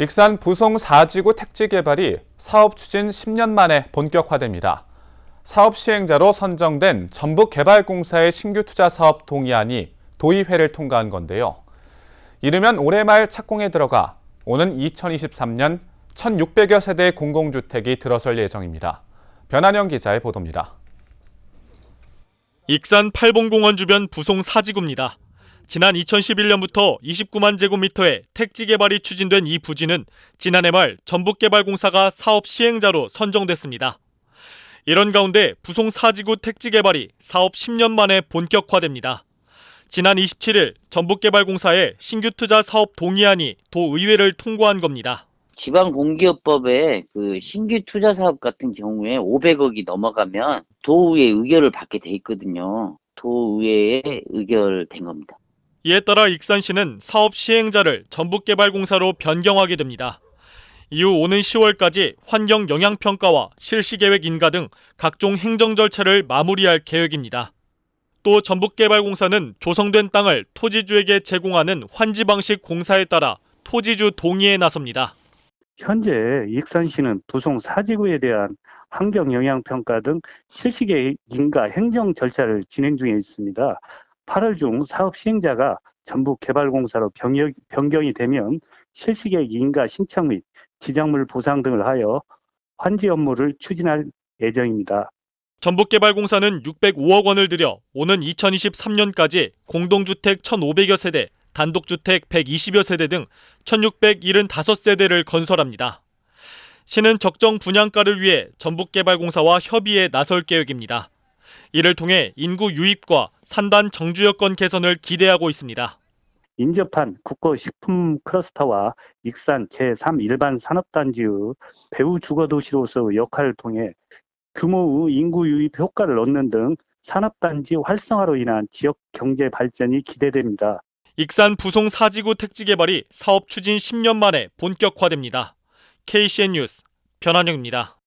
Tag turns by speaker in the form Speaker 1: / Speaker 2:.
Speaker 1: 익산 부송 4지구 택지 개발이 사업 추진 10년 만에 본격화됩니다. 사업 시행자로 선정된 전북개발공사의 신규 투자 사업 동의안이 도의회를 통과한 건데요. 이르면 올해 말 착공에 들어가 오는 2023년 1,600여 세대의 공공주택이 들어설 예정입니다. 변한영 기자의 보도입니다.
Speaker 2: 익산 팔봉공원 주변 부송 사지구입니다. 지난 2011년부터 29만 제곱미터의 택지 개발이 추진된 이 부지는 지난해 말 전북개발공사가 사업 시행자로 선정됐습니다. 이런 가운데 부송 사지구 택지 개발이 사업 10년 만에 본격화됩니다. 지난 27일 전북개발공사의 신규 투자 사업 동의안이 도의회를 통과한 겁니다.
Speaker 3: 지방공기업법에 그 신규 투자 사업 같은 경우에 500억이 넘어가면 도의회 의결을 받게 돼 있거든요. 도의회에 의결된 겁니다.
Speaker 2: 이에 따라 익산시는 사업 시행자를 전북개발공사로 변경하게 됩니다. 이후 오는 10월까지 환경 영향 평가와 실시 계획 인가 등 각종 행정 절차를 마무리할 계획입니다. 또 전북개발공사는 조성된 땅을 토지주에게 제공하는 환지 방식 공사에 따라 토지주 동의에 나섭니다.
Speaker 4: 현재 익산시는 부송 사지구에 대한 환경 영향 평가 등 실시계 인가 행정 절차를 진행 중에 있습니다. 8월 중 사업 시행자가 전북개발공사로 병역- 변경이 되면 실시계획 인가 신청 및 지정물 보상 등을 하여 환지 업무를 추진할 예정입니다.
Speaker 2: 전북개발공사는 605억 원을 들여 오는 2023년까지 공동주택 1,500여 세대, 단독주택 120여 세대 등 1,675세대를 건설합니다. 시는 적정 분양가를 위해 전북개발공사와 협의에 나설 계획입니다. 이를 통해 인구 유입과 산단 정주 여건 개선을 기대하고 있습니다.
Speaker 4: 인접한 국가식품 클러스터와 익산 제3 일반 산업단지의 배후 주거도시로서 역할을 통해 규모의 인구 유입 효과를 얻는 등 산업단지 활성화로 인한 지역 경제 발전이 기대됩니다.
Speaker 2: 익산 부송 사지구 택지 개발이 사업 추진 10년 만에 본격화됩니다. KCN 뉴스 변한영입니다.